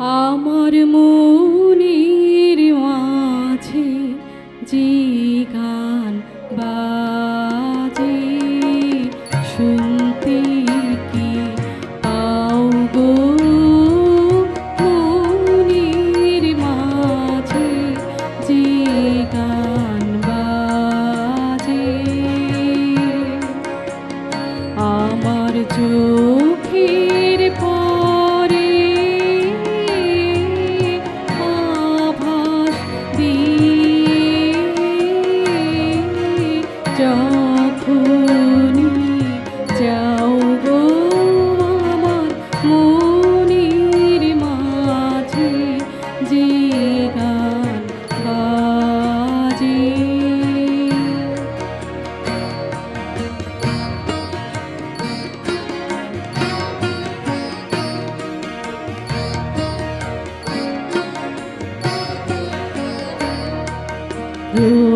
আমার মনের মাঝে যে গান বাজে, শুনতে কি পাও গো? মনের মাঝে যে গান বাজে, আমার চোখের পরে you.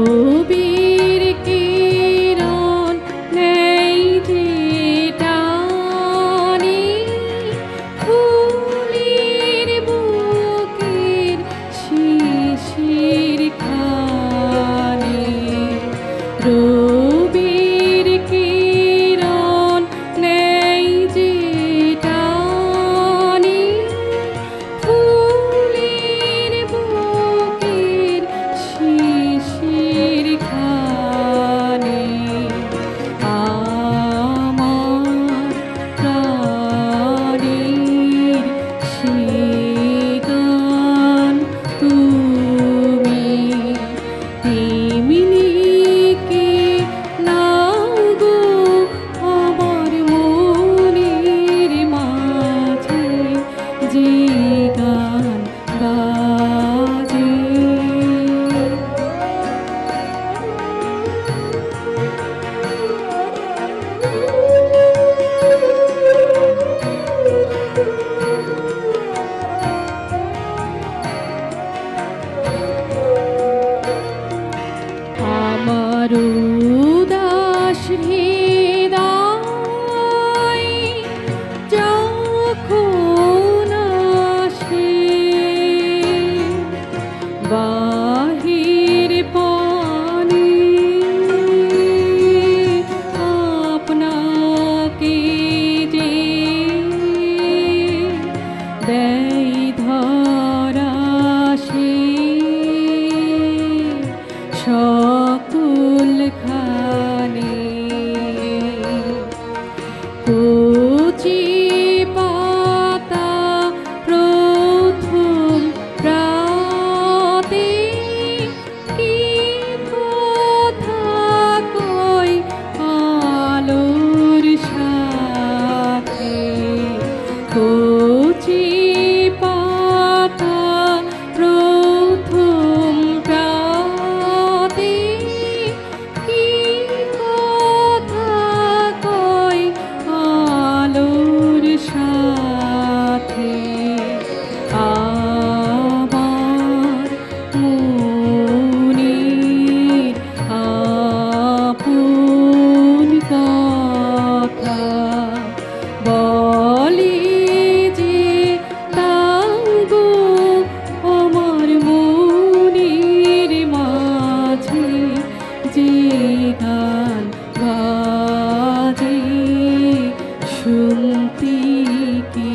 প্রতীকী।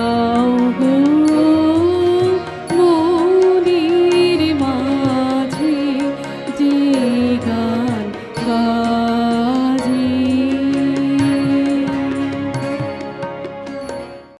আ